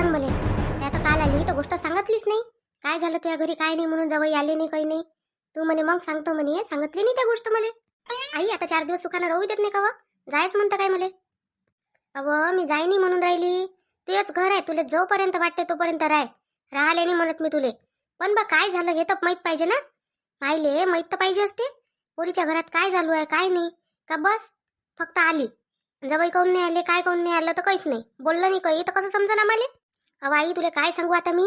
सांग मला. ते आता काल आली तर गोष्ट सांगितलीच नाही. काय झालं तुझ्या घरी? काय नाही म्हणून जवळ आले नाही काही नाही. तू म्हणे मग सांगतो म्हणे सांगितली नाही त्या गोष्ट मला. आई आता चार दिवस सुखानं राहू देत नाही का व? जायच म्हणतं काय मला? अव मी जाय नाही म्हणून राहिली. तुझंच घर आहे तुला जोपर्यंत वाटते तोपर्यंत राह. राहिले नाही म्हणत मी तुले. पण बा काय झालं हे तर माहीत पाहिजे ना? पाहिले माहीत तर पाहिजे असते. पोरीच्या घरात काय चालू आहे काय नाही? का बस फक्त आली. जवळ काऊन नाही आले काय काऊन नाही आलं तर काहीच नाही. बोललं नाही काही तर कसं समजा ना मला? अहो आई तुला काय सांगू आता मी?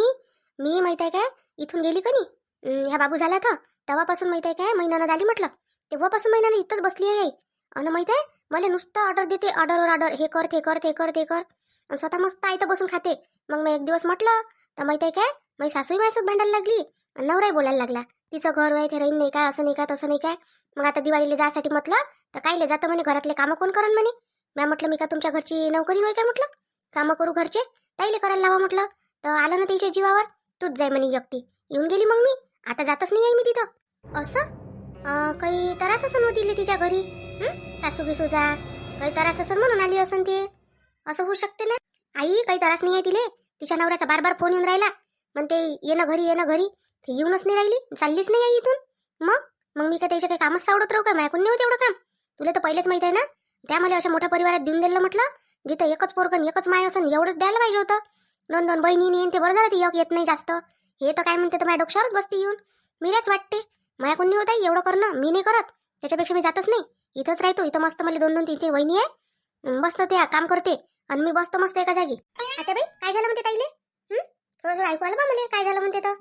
मी माहीत आहे काय? इथून गेली का नाही? ह्या बाबू झाला तर. तेव्हापासून माहीत आहे काय? महिन्यानं झाली म्हटलं. तेव्हापासून महिन्यानं इथंच बसली आहे आई. आणि माहीत आहे? मला नुसतं ऑर्डर देते ऑर्डरवर ऑर्डर हे कर ते कर ते कर ते कर. आणि स्वतः मस्त इथं बसून खाते. मग मी एक दिवस म्हटलं तर माहीत आहे काय? माझी सासूही माझ्यासोबत भांडायला लागली. आणि नवराही बोलायला लागला. तिचं घर आहे ते राहीन नाही काय असं नाही काय तसं नाही काय. मग आता दिवाळीला जायसाठी म्हटलं तर कायले जातं म्हणे? घरातले कामं कोण करण म्हणे? मॅम म्हटलं मी का तुमच्या घरची नोकरी नाही काय? म्हटलं. कामं करू घरचे. ताईले करायला लावा म्हटलं. तर आलं ना तिच्या जीवावर. तूच जाय म्हणे एकटी. येऊन गेली मग मी. आता जातच नाही आहे मी तिथं. असं? काही तरास असं होती तिच्या घरी? सासू बिसू जा काही तरास असं म्हणून आली असन ते? असं होऊ शकते ना? आई काही तरास नाही आहे तिले. तिच्या नवऱ्याचा बार बार फोन येऊन राहिला. म्हणते येणं घरी येणं घरी. ते येऊनच नाही राहिली. चाललीच नाही आई इथून. मग? मग मी काय त्याच्या काही कामच सावडत राहू का? माझ्याकडून नाही होत एवढं काम. तुला तर पहिलेच माहीत आहे ना? त्या मला अशा मोठ्या परिवारात देऊन दिलं म्हटलं. जिथं एकच पोरगण एकच माय असं एवढंच द्यायला पाहिजे होतं. दोन दोन बहिणी येईन ते बरं झालं ते एक येत नाही जास्त. हे तर काय म्हणते तर माझ्या डोक्यावरच बसते येऊन. मीच वाटते. माया कोणी होत आहे एवढं करणं. मी नाही करत. त्याच्यापेक्षा मी जातच नाही. इथंच राहतो इथं मस्त मला दोन दोन तीन तीन वहिनी आहे. अं, मस्त ते काम करते. आणि मी बसतो मस्त एका जागी. आता बाई काय झालं म्हणते ताईले? थोडं थोडं ऐकू आलं बा मला काय झालं म्हणते तर?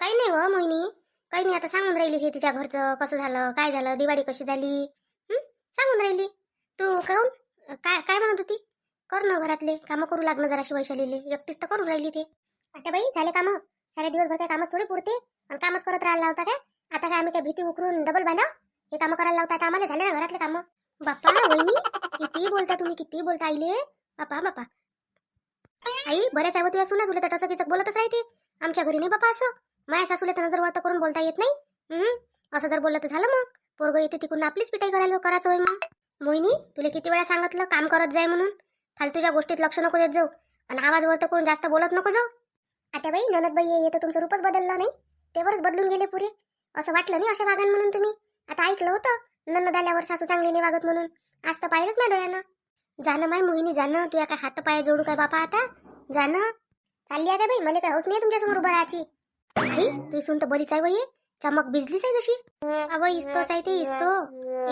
काही नाही व मोहिनी. काही नाही आता सांगून राहिली हे तिच्या घरचं कसं झालं काय झालं दिवाळी कशी झाली? सांगून राहिली. तू काऊन? काय काय म्हणत होती? कर ना घरातले कामं करू लागणं जराशी वैशालीले. एकटीच तर करून राहिली ते. आता बाई झाले कामं. सारे दिवसभर काय कामच थोडे पुरते. आणि कामच करत राहायला लावता काय? आता काय आम्ही काय भीती उकरून डबल बांधा? हे कामं करायला लावता आता आम्हाला झाले ना घरातले कामं? बाप्पा वहिनी किती बोलता तुम्ही किती बोलता आईले? बापा बापा. आई बऱ्याच आहे तुला सुना तुला तर टचक किचक बोलतच राहते. आमच्या घरी नाही बापा असं. माया सासूला तर नजर वरता करून बोलता येत नाही. असं जर बोललं तर झालं मग. पोरग येते तिकडून आपलीच पिटाई करायला करायचं होय मग. मोहिनी तुला किती वेळा सांगितलं काम करत जाय म्हणून? फालतूच्या गोष्टीत लक्ष नको देत जाऊ. आणि आवाज वरत करून जास्त बोलत नको जाऊ. आता बाई ननद बाई येतं तुमचं रूपच बदललं नाही. तेवरच बदलून गेले पुरे. असं वाटलं नाही अशा वागान म्हणून तुम्ही? आता ऐकलं होतं ननद आल्यावर सासू चांगली नाही वागत म्हणून. आज तर पाहिलंच ना डोळ्यानं. जाणं माय मोहिनी जाणं तुया काय हात पाय जोडू काय बापा आता? जाणं चालली आता बाई मला काय हौस नाही तुमच्यासमोर उभं राहायची. आई तू तर बरीच आहे बाई चमक भिजलीच आहे जशी अव इस्तोच आहे ते इस्तो.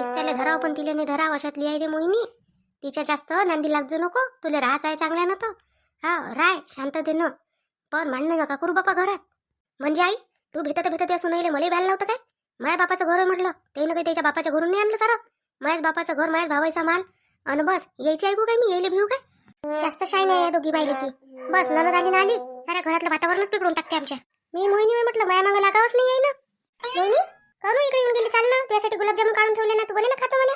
इस्त्याला धराव पण तिला नाही धराव अशातली आहे ते मोहिनी. तिच्या जास्त नांदी लागजो नको तुला राहायचं आहे चांगल्यानं तर हा राय शांततेनं पण भांडणं नका करू बापा घरात. म्हणजे आई तू भेटत भेटत या सुनाईले मला भ्यायला लावतं काय? माझ्या बापाचं घर आहे म्हटलं. ते काही त्याच्या बापाच्या घरून नाही आणलं सारं. माझ्याच बापाचं घर माझ्याच भावायचा माल. आणि बस यायची ऐकू काय मी यायला भिऊ काय? जास्त शाय नाही या दोघी बायले की बस ननद आली ना आली साऱ्या घरातलं वातावरणच बिघडून टाकते आमच्या. मी मोहिनी म्हटलं माया मागं लागावंच नाही आहे ना? मोहिनी काहून इकडे येऊन गेली चाल ना. तुझ्यासाठी गुलाबजामुन काढून ठेवले ना. तू बने ना खातो म्हणे.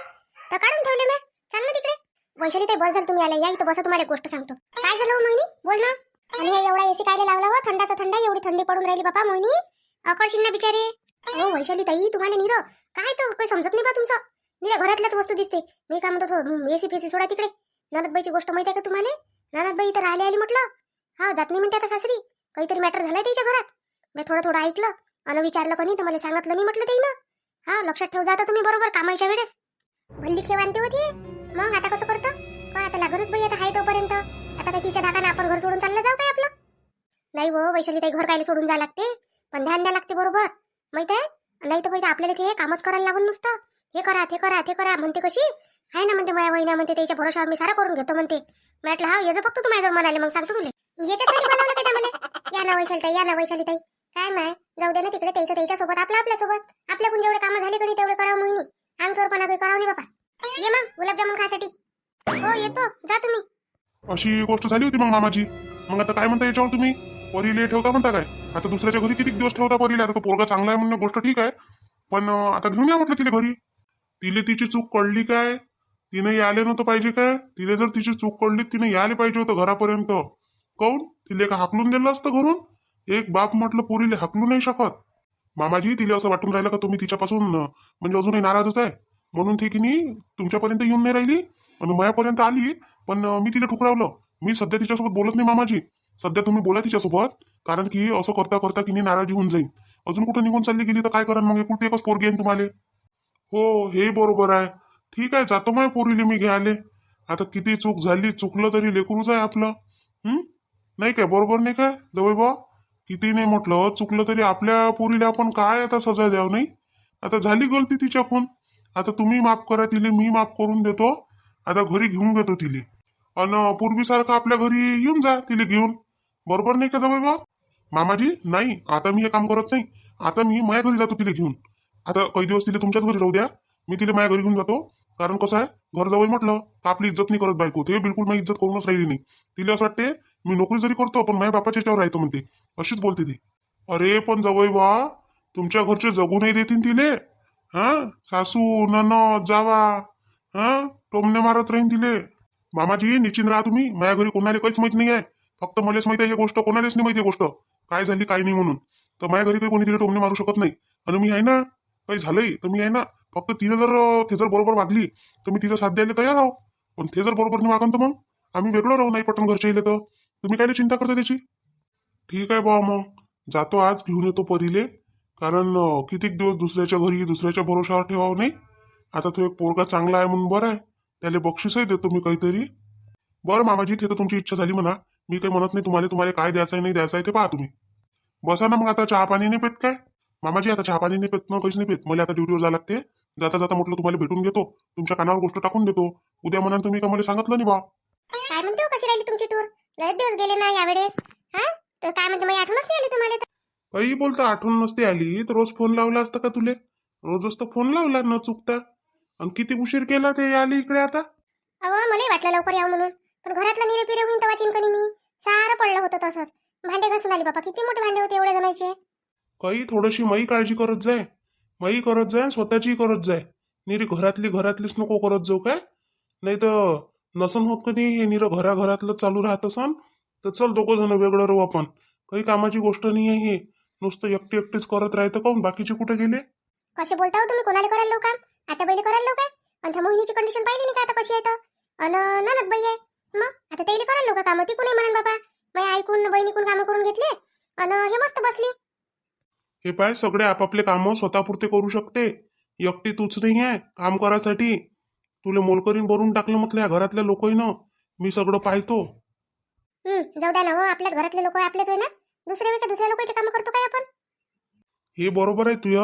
तर काढून ठेवले ना चाल ना तिकडे. वैशाली ताई बस झालं तुम्ही आले. या इथं बसा तुम्हाला गोष्ट सांगतो. काय झालं हो मोहिनी? बोल ना. आणि हे एवढा एसी कायले लावला हो? थंडाचा थंडा एवढी थंडी पडून राहिली बापा मोहिनी. अकडशील ना बिचारे. हो वैशाली ताई तुम्हाला निर. काय तर काही समजत नाही बा तुमचं. निरा घरातल्याच वस्तू दिसते. मी काय म्हणतो एसी फेसी सोडा तिकडे. ननदबाईची गोष्ट माहिती आहे का तुम्हाला? ननदबाई इथं राहिले आली म्हटलं. हा जात नाही म्हणते आता सासरी. काहीतरी मॅटर झालाय त्याच्या घरात. मी थोडं थोडं ऐकलं. आणि विचारलं कोणी? तर मला सांगितलं नाही म्हटलं ते ना हा लक्षात ठेव जाता तुम्ही बरोबर कामाच्या वेळेस. भल्ली खेवांते होती. मग आता कसं करतं? पण आता लागूनच बाई आता हाय तोपर्यंत? आता काही तिच्या धाकाने आपण घर सोडून चाललं जाऊ काय आपलं? नाही हो वैशाली ताई घर कायला सोडून जायला लागते. पण ध्यान द्यायला लागते बरोबर. माहीत आहे नाही तर पहिले आपल्याला ते कामच करायला लागून नुसतं. हे करा ते करा ते करा म्हणते कशी? आहे ना म्हणते माझ्या वहिना म्हणते त्याच्या भरोशावर मी सारा करून घेतो म्हणते. म्हटलं हा याचं फक्त तू माझ्याजवळ म्हणाले मग सांगतो तुला. याच्यासाठी बोलावलं काय मला या ना वैशाली ताई या ना वैशाली ताई काय माय? जाऊ दे ना तिकडे त्याच्या त्याच्या सोबत आपल्या आपल्यासोबत आपल्याकडून जेवढे कामं झाले कधी तेवढे करावं मोहिनी? अंगचोरपणा काही करावं नाही बापा. ये मग गुलाबजामुन खासाठी हो येतो. जा तुम्ही. अशी गोष्ट झाली होती मग मामाची. मग आता काय म्हणता याच्यावर तुम्ही? परीले ठेवता म्हणता काय? आता दुसऱ्याच्या घरी किती दिवस ठेवता परीले? आता तो पोरगा चांगला आहे म्हणणं गोष्ट ठीक आहे. पण आता घेऊन या म्हटलं तिला घरी. तिले तिची चूक कळली काय? तिने यायला नव्हतं पाहिजे काय? तिने जर तिची चूक कळली तिने यायला पाहिजे होतं घरापर्यंत. काऊन? तिले का हाकलून दिलं असतं घरून. एक बाप म्हटलं पोरीले हकलू नाही शकत. मामाजी तिला असं वाटून राहिलं का तुम्ही तिच्यापासून म्हणजे अजूनही नाराजच आहे. म्हणून ती की नाही तुमच्यापर्यंत येऊन नाही राहिली आणि मायापर्यंत आली पण मी तिला ठुकरावलं. मी सध्या तिच्यासोबत बोलत नाही मामाजी. सध्या तुम्ही बोला तिच्यासोबत कारण की असं करता करता की नाराजी होऊन जाईल. अजून कुठं निघून चालली गेली तर काय करा मग? कुठे एकच पोरगी घेईन तुम्हाला? हो हे बरोबर आहे. ठीक आहे जातो माय पोरीले मी घ्यायले. आता किती चूक झाली चुकलं तरी लेकरूच आहे आपलं. नाही काय बरोबर नाही काय? जवळ बा किती नाही म्हटलं चुकलं तरी आपल्या पोरीला आपण काय आता सजा द्याव नाही? आता झाली गलती तिच्याकून आता तुम्ही माफ करा तिले मी माफ करून देतो. आता घरी घेऊन घेतो तिले. अन पूर्वीसारखं आपल्या घरी येऊन जा तिले घेऊन. बरोबर नाही का जवळ बा मामाजी नाही आता मी हे काम करत नाही. आता मी माझ्या घरी जातो तिला घेऊन. आता काही दिवस तिला तुमच्याच घरी राहू द्या. मी तिला माझ्या घरी घेऊन जातो. कारण कसं आहे घर जवळ म्हटलं तर आपली इज्जत नाही करत बायको. ते बिलकुल माझी इज्जत करूनच राहिली नाही. तिला असं वाटते मी नोकरी जरी करतो पण माझ्या बापाच्या याच्यावर राहतो म्हणते. अशीच बोलते ती. अरे पण जवळ बा तुमच्या घरचे जगू नाही देतील तिले. हा? सासू नन जावा. हा? टोमने मारत राहीन तिले. मामाजी निश्चित राहा तुम्ही. माझ्या घरी कोणाला काहीच माहीत नाही आहे फक्त मलाच माहिती आहे ही गोष्ट कोणालाच नाही माहिती गोष्ट. काय झाली काय नाही म्हणून. तर माझ्या घरी काही कोणी तिला टोमणे मारू शकत नाही. आणि मी आहे ना काही झालंय तर मी आहे ना फक्त तिला जर ते जर बरोबर वागली तर मी तिचा साथ द्यायला तयार आहो. पण ते जर बरोबर नाही वागन तर मग? आम्ही वेगळं राहू नाही पटन घरच्या येईल तर. तुम्ही काय चिंता करता त्याची? ठीक आहे बा मग. जातो आज घेऊन येतो परीले. कारण कितीक दिवस दुसऱ्याच्या घरी दुसऱ्याच्या भरोशावर ठेवावं नाही? आता तो एक पोरगा चांगला आहे म्हणून बरं आहे. त्याला बक्षीसही देतो मी काहीतरी. बरं मामाजी ते तर तुमची इच्छा झाली म्हणा. मी काही म्हणत नाही तुम्हाला तुम्हाला काय द्यायचं आहे नाही द्यायचं आहे ते पहा तुम्ही. बसा ना मग आता चहा पाणी नाही पेत काय? मामाजी आता चहा पाणी नाही पेत ना काहीच नाही पेत. मला आता ड्युटीवर जावं लागते. जाता जाता म्हटलं तुम्हाला भेटून घेतो. तुमच्या कानावर गोष्ट टाकून देतो. उद्या म्हणा तुम्ही का मला सांगितलं नाही बा? काय म्हणते हो, कशी राहिली तुमची टूर लय दिवस गेले ना यावेळेस. हा? तर काय म्हणते माझी आठवणच नाही आली तुम्हाला तर. काही बोलता आठवण नसते आली. तर रोज फोन लावला असता का तुले? रोजच तर फोन लावला न चुकता. आणि किती उशीर केला ते आली इकडे आता? अहो मलाही वाटलं लवकर यावं म्हणून. पण घरातलं निरे पिरे होईन तेव्हा चिंकणी मी. सारं पडलं होतं तसंच. भांडे घासून आली बाबा किती मोठे भांडे होते एवढे जणांचे. काही थोडीशी माई काळजी करत जाय. माई करत जाय स्वतःची करत जाय. निरी घरातली घरातलीच नको करत जाऊ काय? नाही तर नसन होत कधी हे निरं घरा घरातलं चालू राहत असन तर चल दोघं जण वेगळं राहू आपण. काही कामाची गोष्ट नाही आहे हे. नुसतं एकटी एकटीच करत राहतं काऊन बाकीचे कुठे गेले? कसे बोलता हो तुम्ही? कोणाला करायला लोक? काम आता पहिले करायला लोक? आणि त्या मोहिनीची कंडिशन पाहिली नाही का आता कशी तर? अन ननद बाई आहे. मग? आता त्याला करायला लोक काम? ती कोणी म्हणून बाबा? मी ऐकून बहिणीकून कामं करून घेतले? अन हे मस्त बसली. हे पाय सगळे आपापले कामं स्वतःपुरते करू शकते. एकटी तूच नाही आहे काम करायसाठी. तुला मोलकरीन भरून टाकलं म्हटलं या घरातल्या लोकही मी सगळं पाहतो. हम्म जाऊ द्या ना हो आपल्याच घरातले लोक आपलेच ना? दुसरे वेळ का दुसऱ्या लोकांचे कामं करतो काय आपण? हे बरोबर आहे तुय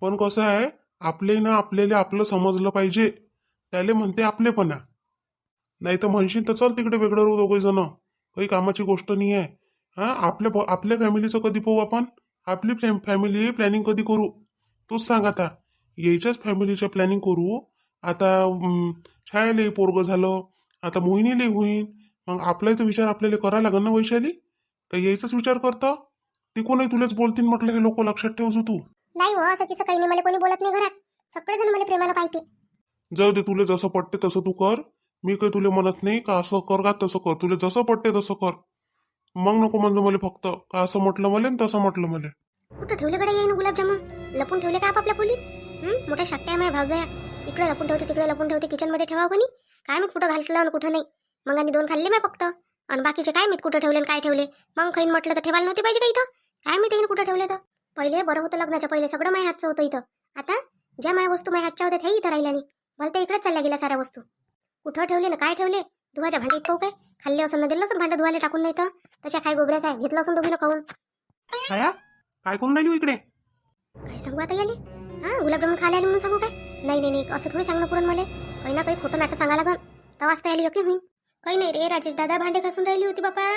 पण कसं आहे आपले ना आपल्याला आपलं समजलं पाहिजे. त्याले म्हणते आपलेपणा. नाही तर म्हणशील तर चल तिकडे वेगळं राहू दोघे जण. काही कामाची गोष्ट नाही आहे हा आपल्या आपल्या फॅमिलीचं कधी पाहू आपण? आपली फॅमिली प्लॅनिंग कधी करू? तूच सांग आता. यायच्याच फॅमिलीच्या प्लॅनिंग करू आता छायालाही पोरग झालं आता मोहिनीलाही होईन. मग आपलाही तर विचार आपल्याला करायला लागेल ना वैशाली? तर यायचाच विचार करता. तिकूनही तुलाच बोलतील म्हटलं हे लोक लक्षात ठेवतो तू. नाही हो असं काही नाही. मला कोणी बोलत नाही घरात. सगळेजण मला प्रेमानं पाहिजे जाऊ दे तुला जसं पटते तसं तू कर. मी काही तुला म्हणत नाही का असं कर का तसं कर. तुला जसं पटते तसं कर. मग नको म्हणजे मला फक्त. का असं म्हटलं मला तसं म्हटलं मला. कुठं ठेवले कडे येईन गुलाबजामुन? लपून ठेवले का आपापल्या खोलीत? मोठ्या शाट्या माझ्या भावजया. इकडे लपून ठेवते तिकडे लपून ठेवते. किचनमध्ये ठेवा कोणी? काय मी कुठं घातलं आणि कुठं नाही? मग आणि दोन खाल्ले मी फक्त. आणि बाकीचे काय मी कुठं ठेवले आणि काय ठेवले? मग खाईन म्हटलं तर ठेवायला नव्हते पाहिजे का इथं? काय मी ते कुठं ठेवले तर? पहिले बरं होतं लग्नाच्या पहिले सगळं माझ्या हातचं होतं इथं. आता ज्या माझ्या वस्तू माझ्या हातच्या होत्या त्या इथं राहिल्या नाही. भलत्या इकडेच चालल्या गेल्या साऱ्या वस्तू. कुठं ठेवले ना काय ठेवले? धुवाच्या भांडे पाहू काय? खाल्ले असं ना दिलं असं भांडं धुवायला टाकून नाही तर? त्याच्या काय गोबऱ्याच आहे? घेतलं असं दोघीनं खाऊन. छाया काय करून राहिली हो इकडे? काय सांगू आता याले? हा गुलाबजामुन खायला आले म्हणून सांगू काय? नाही नाही नाही असं थोडी सांगणं पुरण मला. काही ना काही खोटं नाटक सांगा लागन. तेव्हाच आली योग्य होईन. काही नाही रे राजेश दादा भांडे घासून राहिली होती बापा.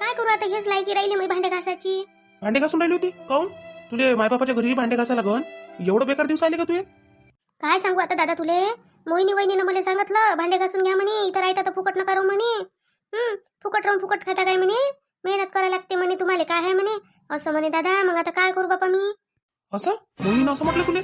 काय करू आता हेच लायकी राहिली मी भांडे घासायची. भांडे घासून राहिली होती? काऊन? तुले मायबापाच्या घरी भांडे घासायला लागन? एवढं बेकार दिवस आले का तुझे काय सांगू आता दादा तुले? मोहिनी वहिनीनं मला सांगितलं भांडे घासून घ्या म्हणे इथं राहता तर फुकट नका राहू म्हणे. फुकट राहून फुकट खाता काय म्हणे? मेहनत करायला लागते म्हणे तुम्हाला काय आहे म्हणे? असं म्हणे दादा मग आता काय करू बापा मी? असं? मोहिनीनं असं म्हटलं तुले?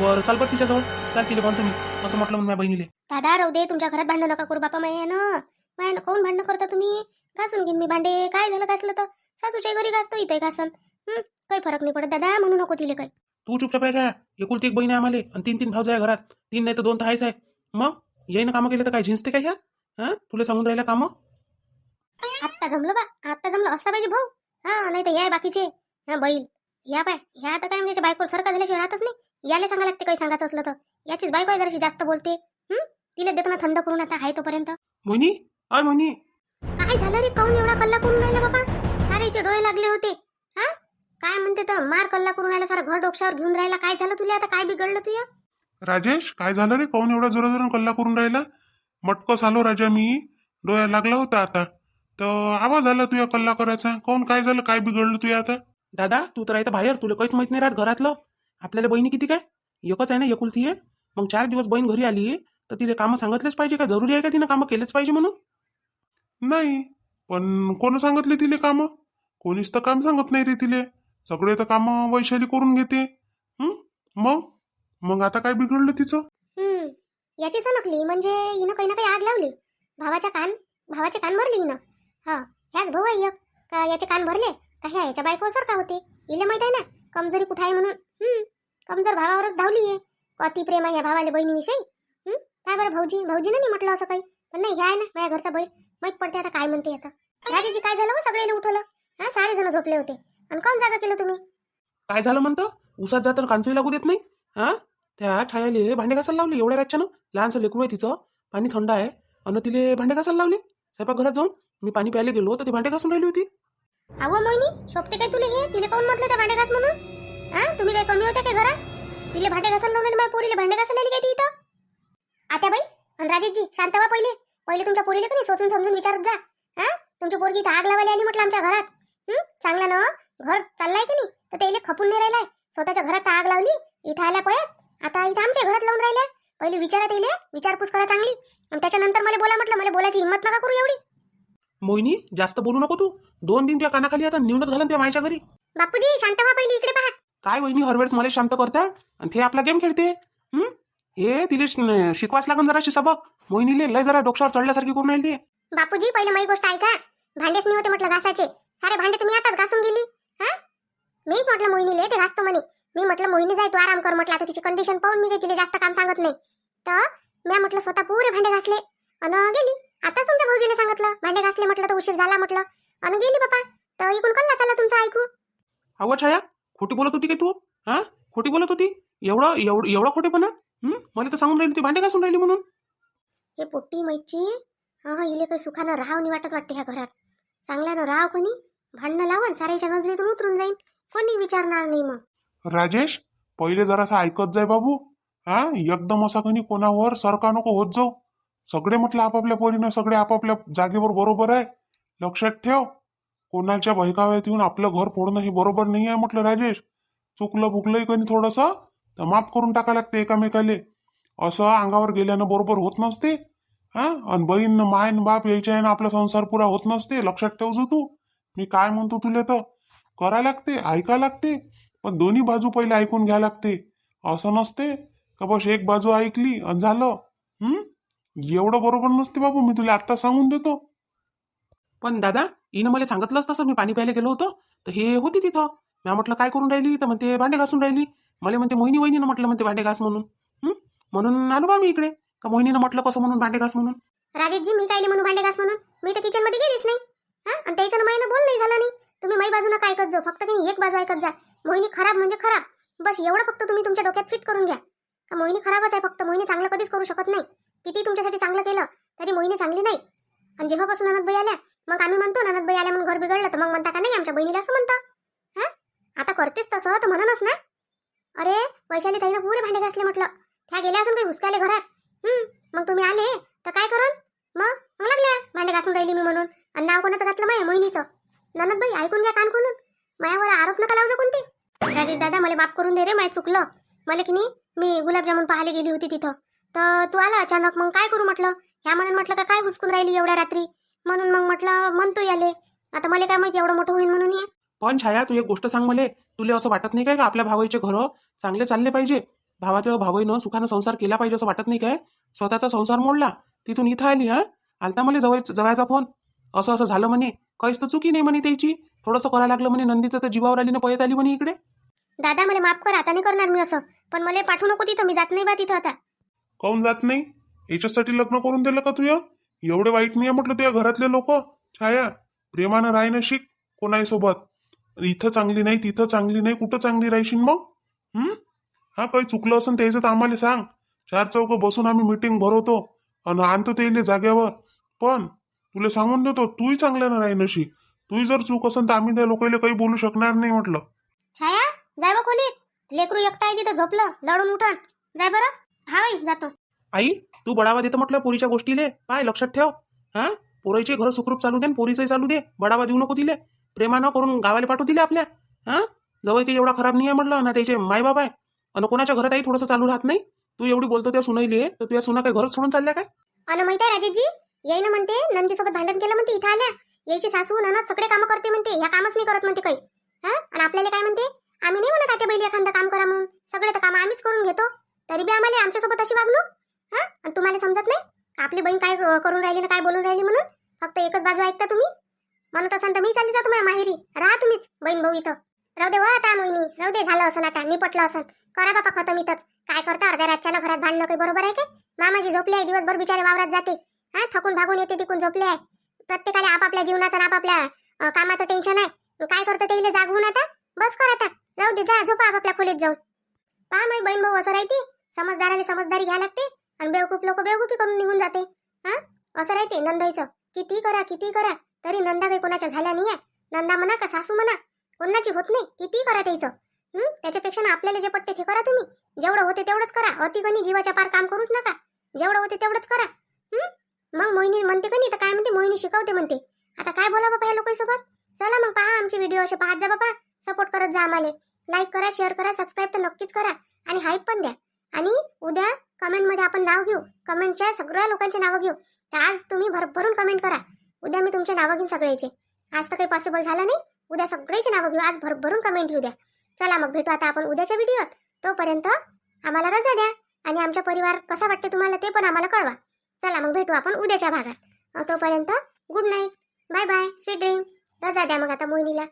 बरं चाल बरं तिच्याजवळ. चाल तिला बांधतो मी असं म्हटलं म्हणून माझ्या बहिणीले. दादा राहू दे. तुमच्या घरात भांडण नका करू बापा मायानं मायानं काऊन भांडणं करता तुम्ही? घासून घेईन मी भांडे. काय झालं घासलं तर? सासूच्या घरी घासतो इथे घासन. हं, काही फरक नाही पडत. दादा म्हणू नको तिले काही. तू चुपचाप आहे का एकुलती एक बहीण आहे आम्हाला. आणि तीन तीन भाऊ आहे घरात. तीन नाही तर दोन तर आहेच आहे. मग? येईन कामं केले तर काय? झिंजते काय ह्या? हा? तुला सांगून राहिल्या कामं? आता जमलं बा. आता जमलं. असं पाहिजे भाऊ. हा नाही तर हे आहे बाकीचे. हा बैल. ह्या पाय ह्या आता काय म्हणजे बायको सारखा झाल्याशिवाय राहतच नाही. याला सांगा लागते काही सांगायचं असलं तर. याचीच बायको आहे जराशी जास्त बोलते. हं? तिला देतो ना थंड करून आता आहे तोपर्यंत. मोहिनी? अय मोहिनी? काय झालं रे? काऊन एवढा कल्ला करून राहिला बाबा? सारेचे डोळे लागले होते. हा? काय म्हणते तर मार कल्ला करून राहिला सारा घर डोक्यावर घेऊन राहिला. काय झालं तुला? आता काय बिघडलं तुया राजेश काय झालं रे? काऊन एवढा जोरा जोरानं कल्ला करून राहिला? मटकस आलो राजा मी. डोळ्याला लागला होता आता. तर आवाज आला तुया कल्ला करायचा. काऊन? काय झालं? काय बिघडलं तुया आता? दादा तू तर आहे बाहेर तुला काहीच माहीत नाही राहत घरातलं. आपल्याला बहिणी किती काय? एकच आहे ना एकुलती आहे. मग चार दिवस बहीण घरी आली तर तिने कामं सांगितलेच पाहिजे का? जरुरी आहे का तिनं कामं केलेच पाहिजे म्हणून? नाही पण कोण सांगितले तिले काम? कोणीच तर काम सांगत नाही रे तिले. सगळे तर काम वैशाली करून घेते. हं? मग? मग आता काय बिघडलं तिचं? याची सनकली म्हणजे हिनं काही ना काही आग लावली. भावाच्या कान भावाचे कान भरले हिनं. हा ह्याच भाऊ आहे याचे कान भरले? ह्या याच्या बायको सारखा होते? इले माहीत आहे ना कमजोरी कुठे आहे म्हणून? हम्म कमजोर भावावरच धावली आहे. अति प्रेम आहे या भावाले बहिणीविषयी? हम्म काय बरं भाऊजी? भाऊजीनं नाही म्हटलं असं काही? पण नाही ह्या आहे ना माझ्या घरचा बैल. माहीत पडते आता काय म्हणते आता. राजेजी काय झालं हो? मग सगळ्याला उठवलं. हा सारे जण झोपले होते. आणि कोण जागा केलं तुम्ही? काय झालं म्हणतं? उसात जाताना कांचवी लागू देत नाही? हा? त्या छायाले भांडे घासायला लावले एवढ्या रातच्यानं लहानसं लेकरू आहे तिचं. पाणी थंड आहे. आणि तिले भांडे घासायला लावले? स्वयंपाकघरात जाऊन? मी पाणी प्यायला गेलो तर ती भांडे घासून राहिली होती. अगो मोहिनी शोभते काय तुले हे? तिले काऊन म्हटलं त्या भांडे घास म्हणून? हा तुम्ही काय कमी होत्या काय घरात? तिले भांडे घासायला लावले माझ्या पोरीला भांडे घासायला आली काय ती इथं? आता बाई आणि राजेशजी शांत व्हा पहिले. पहिले तुमच्या पोरीला का नाही सोचून समजून विचारत जा. हा तुमची पोरगी इथं आग लावायला आली म्हटलं आमच्या घरात. हं? चांगला ना हो? घर चाललाय की नाही तर त्याला खपून नाही राहिलाय. स्वतःच्या घरात आग लावली इथं आल्या पळत. आता इथं आमच्या घरात लावून राहिल्या. पहिले विचारात त्याला विचारपूस करा चांगली. आणि त्याच्यानंतर मला बोला म्हटलं मला बोलायची हिंमत नका करू एवढी मोहिनी जास्त बोलू नको तू. दोन दिन त्या कानाखाली आता निवडच घालून त्या मायच्या घरी. बापूजी शांत व्हा पहिले इकडे पहा. काय वहिनी हरवेळेस मला शांत करता आणि ते आपला गेम खेळते? हं? हे तिले श- शिकवाच लागून जराशी सबक. मोहिनीले लय जरा डोक्यावर चढल्यासारखी करून राहील? ते बापूजी पहिले माझी गोष्ट ऐका. भांडेच नाही होते म्हटलं घासाचे. सारे भांडे तुम्ही आताच घासून गेली हा? मीच म्हटलं मोहिनीले ते घासतो म्हणे. मी म्हटलं मोहिनी जाय तू आराम कर म्हटलं. आता तिची कंडिशन पाहून मी काही तिला जास्त काम सांगत नाही. तर मी म्हटलं स्वतः पुरे भांडे घासले. अन गेली. आताच तुमच्या भाऊजीला सांगितलं. भांडे घासले म्हटलं तर उशीर झाला म्हटलं. अन गेली बापा. तर इकून कल्ला चालला तुमचं ऐकू. अहो छाया खोटी बोलत होती काय तू? हा? खोटी बोलत होती? एवढं एवढं एवढा खोटेपणा? हं? मला तर सांगून राहिली ती भांडे घासून राहिली म्हणून. हे पोट्टी मैची हा हा इले काही सुखानं राहाव नाही वाटत वाटते ह्या घरात. चांगल्यानं राहाव कोणी? भांडणं लावून साऱ्याच्या नजरेतून उतरून जाईन. कोणी विचारणार नाही मग. राजेश पहिले जरासं ऐकत जाय बाबू. हा? एकदम असा कोणी कोणावर सरका नको होत जाऊ. सगळे म्हटलं आपापल्या पोरीनं सगळे आपापल्या जागेवर बरोबर आहे. लक्षात ठेव. कोणाच्या बहिकाव्यात येऊन आपलं घर फोडणं हे बरोबर नाही आहे म्हटलं राजेश. चुकलं बुकलंही कधी थोडंसं तर माफ करून टाका लागते एकामेकाले. असं अंगावर गेल्यानं बरोबर होत नसते. हा? आणि बहीण मायन बाप यायच्या आहे आपला संसार पुरा होत नसते. लक्षात ठेवजो तू. मी काय म्हणतो तुला तर? करा लागते ऐका लागते. पण दोन्ही बाजू पहिले ऐकून घ्या लागते. असं नसते. का बस एक बाजू ऐकली आणि झालं. एवढं बरोबर नसते बाबू मी तुला आत्ता सांगून देतो. पण दादा हिनं मला सांगितलंच तसं मी पाणी प्यायला गेलो होतो. तर हे होती तिथं. मी म्हटलं काय करून राहिली? तर म्हणते भांडे घासून राहिली. मला म्हणते मोहिनी वहिनीनं म्हटलं म्हणते भांडे घास म्हणून? म्हणून आलो बा मी इकडे. का मोहिनीनं म्हटलं कसं म्हणून भांडे घास म्हणून? राजेशजी मी काय म्हणून भांडे घास म्हणून? मी तर किचनमध्ये गेलीच नाही. हा? आणि त्याचं मायनं बोल नाही झालं नाही. तुम्ही माई बाजूनं काय ऐकत जा. फक्त तुम्ही एक बाजू ऐकत जा. मोहिनी खराब म्हणजे खराब. बस एवढं फक्त तुम्ही तुमच्या डोक्यात फिट करून घ्या. का मोहिनी खराबच आहे फक्त. मोहिनी चांगलं कधीच करू शकत नाही. किती तुमच्यासाठी चांगलं केलं तरी मोहिनी चांगली नाही. आणि जेव्हापासून अनंतबाई आल्या मग आम्ही म्हणतो ननदबाई आल्या म्हणून घर बिघडलं तर मग म्हणता का नाही आमच्या बहिणीला असं म्हणता. हा? आता करतेस तसं तर म्हणूनच ना. अरे वैशाली ताईनं पुरे भांडे घासले म्हटलं. त्या गेल्या असून काही हुसकायले घरात. मग तुम्ही आले तर काय करून? मग मग लागल्या भांडे घासून राहिली मी म्हणून. आणि नाव कोणाचं घातलं माय? मोहिनीचं. ननदबाई ऐकून घ्या कान खोलून. मायावर आरोप नका लावजा कोणते राजेश दादा मला माफ करून दे रे माय चुकलं. मला की नाही मी गुलाबजामुन पाहायला गेली होती तिथं. तर तू आला अचानक मग काय करू म्हटलं? ह्या म्हणून म्हटलं का काय हुसकून राहिली एवढ्या रात्री? म्हणून मग म्हटलं म्हणतो याले. आता मला काय माहिती एवढं मोठं होईल म्हणून हे. पण छाया तू एक गोष्ट सांग मला. तुला असं वाटत नाही काय का आपल्या भावाचे घरं? चांगले चालले पाहिजे. भावाच्या भावाईनं सुखानं संसार केला पाहिजे असं वाटत नाही काय? स्वतःचा संसार मोडला तिथून इथं आली हा? आलता मला जवळ जवळचा फोन. असं असं झालं म्हणे. काहीच तर चुकी नाही म्हणे त्याची. थोडंसं करायला लागलं म्हणे. नंदीचं तर जीवावर आली ना पळत आली म्हणे इकडे. दादा मला माफ कर आता नाही करणार मी असं. पण मला पाठवू नको तिथं मी जात नाही बा तिथं आता. काऊन जात नाही? याच्यासाठी लग्न करून दिलं का तुया एवढे वाईट नाही म्हटलं तुया घरातले लोक? छाया प्रेमानं राही शिक कोणाही सोबत? इथं चांगली नाही तिथं चांगली नाही कुठं चांगली राहशील मग? हम्म हा काही चुकलं असेल त्याचं तर आम्हाला सांग. चार चौक बसून आम्ही मिटिंग भरवतो आणि आणतो ते जाग्यावर. पण तुला सांगून देतो तूही चांगल्यानं राही शिक तू जर चूक असेल तर आम्ही त्या लोकांना काही बोलू शकणार नाही म्हटलं. छाया जाय बा खोलीत. लेकरू एकटा आहे तिथं झोपलं लढून उठन. जाय बरं. हा बाई, जातो. आई तू बढावा देतो म्हटलं पोरीच्या गोष्टीले? पाय लक्षात ठेव. हा? पोरीचे घर सुखरूप चालू दे आणि पोरीचंही चालू दे. बढावा देऊ नको तिले. प्रेमानं करून गावाला पाठवू दिले आपल्या. हा? जवळ काही एवढा खराब नाही आहे म्हटलं. ना त्याचे मायबाप आहे. आणि कोणाच्या घरात आई थोडंसं चालू राहत नाही? तू एवढी बोलतो त्या सुनाईले. तर तुझ्या सुना काही घरच सोडून चालल्या काय? अन माहिती आहे राजेशजी? येई ना म्हणते. नंदीसोबत भांडण केलं म्हणते. इथं आल्या. यायची सासू ननद सगळे कामं करते म्हणते. ह्या कामच नाही करत म्हणते काही. हा? आणि आपल्याला काय म्हणते? आम्ही नाही म्हणत आता बैली एखादं काम करा म्हणून. सगळे तर काम आम्हीच करून घेतो. तरी बी आम्हाला आमच्यासोबत अशी वागणूक? हा? आणि तुम्हाला समजत नाही? आपली बहीण काय करून राहिली ना काय बोलून राहिली म्हणून? फक्त एकच बाजू ऐकता तुम्ही? म्हणत असाल तर मी चालली जातो माझ्या माहेरी. राहा तुम्हीच बहीण भाऊ इथं. राहू दे व आता मोहिनी. राहू दे झालं असं आता निपटलं असं करा बापा खतम इथंच काय करता अर्ध्या रातच्यानं घरात भांडणं काही बरोबर आहे काय? मामाजी झोपले आहे दिवसभर बिचारे वावरात जाते. हा? थकून भागून येते तिकून झोपले आहे. प्रत्येकाला आपापल्या जीवनाचं आपापल्या कामाचं टेन्शन आहे. काय करतं ते जागवून आता? बस कर आता. राहू दे जा झोपा आपापल्या खोलीत जाऊन. पहा माझी बहीण भाऊ असं राहते. समजदाराने समजदारी घ्यायला लागते आणि बेवकूफ लोक बेवकूफी करून निघून जाते. हा? असं राहते नंदाईचं. किती करा किती करा तरी नंदा काही कोणाच्या झाल्या नाही आहे नंदा म्हणा का सासू म्हणा कोणाची होत नाही. किती करा त्याचं? त्याच्यापेक्षा ना आपल्याला जे पटते ते करा तुम्ही. जेवढं होते तेवढंच करा. अतिगणी जीवाच्या पार काम करूच नका. जेवढं होते तेवढंच करा. मग मोहिनी म्हणते का नाही? तर काय म्हणते? मोहिनी शिकवते म्हणते. आता काय बोला बाबा या लोकांसोबत? चला मग पहा आमचे व्हिडिओ असे पाहत जा बाबा सपोर्ट करत जा आम्हाला. लाईक करा शेअर करा सबस्क्राईब तर नक्कीच करा. आणि हाईप पण द्या. आणि उद्या कमेंटमध्ये आपण नाव घेऊ. कमेंटच्या सगळ्या लोकांचे नावं घेऊ. तर आज तुम्ही भरभरून कमेंट करा. उद्या मी तुमचे नावं घेईन सगळ्याचे. आज तर काही पॉसिबल झालं नाही. उद्या सगळ्याचे नावं घेऊ. आज भरभरून कमेंट घेऊ द्या. चला मग भेटू आता आपण उद्याच्या व्हिडिओत तोपर्यंत आम्हाला रजा द्या आणि आमचा परिवार कसा वाटते तुम्हाला ते पण आम्हाला कळवा. चला मग भेटू आपण उद्याच्या भागात. तोपर्यंत good night bye bye sweet dream रजा द्या मग आता मोहिनीला.